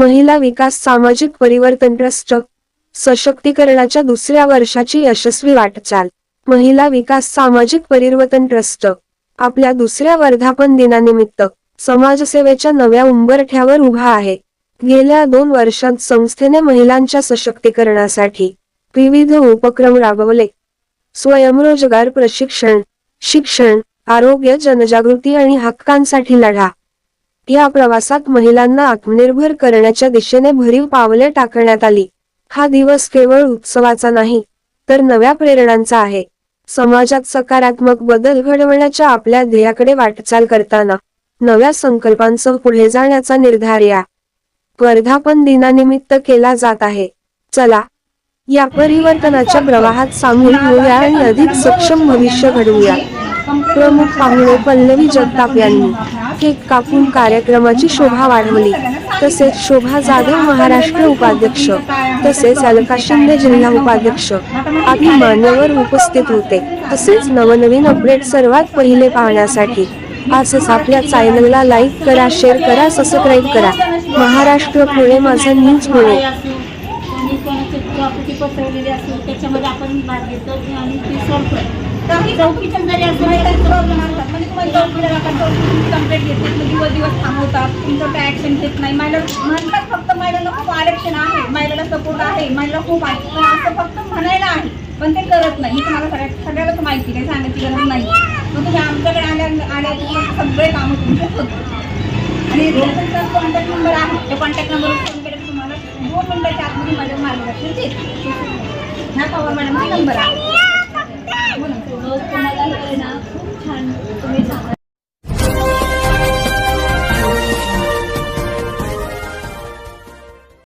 महिला विकास सामाजिक परिवर्तन ट्रस्ट सशक्तीकरणाच्या दुसऱ्या वर्षाची यशस्वी वाटचाल. महिला विकास सामाजिक परिवर्तन ट्रस्ट आपल्या दुसऱ्या वर्धापन दिनानिमित्त समाजसेवेच्या नव्या उंबरठ्यावर उभा आहे. गेल्या दोन वर्षात संस्थेने महिलांच्या सशक्तीकरणासाठी विविध उपक्रम राबवले. स्वयंरोजगार प्रशिक्षण शिक्षण आरोग्य जनजागृती आणि हक्कांसाठी लढा या प्रवासात महिलांना आत्मनिर्भर करण्याच्या दिशेने भरीव पावले टाकण्यात आली. हा दिवस केवळ उत्सवाचा नाही तर नव्या प्रेरणांचा आहे. समाजात सकारात्मक बदल घडवण्याच्या आपल्या ध्येयाकडे वाटचाल करताना नव्या संकल्पांसह पुढे जाण्याचा निर्धार या वर्धापन दिनानिमित्त केला जात आहे. चला या परिवर्तनाच्या प्रवाहात सामील होऊया आणि अधिक सक्षम भविष्य घडवूया. प्रमुख पाहुणे पल्लवी जगताप यांनी केक कापून कार्यक्रमाची शोभा वाढवली. तसेच शोभा जाधव महाराष्ट्र उपाध्यक्ष तसेच अलका शिंदे जिल्हा उपाध्यक्ष आदी मान्यवर उपस्थित होते. तसेच नवनवीन अपडेट सर्वात पहिले पाहण्यासाठी आजच आपल्या चॅनलला लाईक करा शेअर करा सबस्क्राईब करा. महाराष्ट्र पुणे माझा न्यूज पुणे. पसरलेली असेल त्याच्यामध्ये आपण भाग घेतो आणि ती सॉल्व करतो चौकीच्या जरी असलं तरी प्रॉब्लेम असतात. म्हणजे तुम्हाला चौकीला जातात चौकीची कंप्लेंट घेते मग दिवस दिवस थांबवतात तुमचं काय ॲक्शन घेत नाही. महिला म्हणतात फक्त महिलांना खूप आरक्षण आहे महिलाला सपोर्ट आहे महिला खूप आहे. पण असं फक्त म्हणायला आहे पण ते करत नाही. ही तुम्हाला सगळ्या सगळ्यालाच माहिती काही सांगायची गरज नाही. मग तुम्ही आमच्याकडे आल्या आल्या सगळे कामं तुमचे होतात आणि तुमचा कॉन्टॅक्ट नंबर आहे. त्या कॉन्टॅक्ट नंबरवर फोन केला की तुम्हाला दोन मिनिटाच्या आतमध्ये माझं मार्गदर्शन देईल ह्या पवार मॅडम हा नंबर आहे. म्हणून रोज तुम्हाला हे ना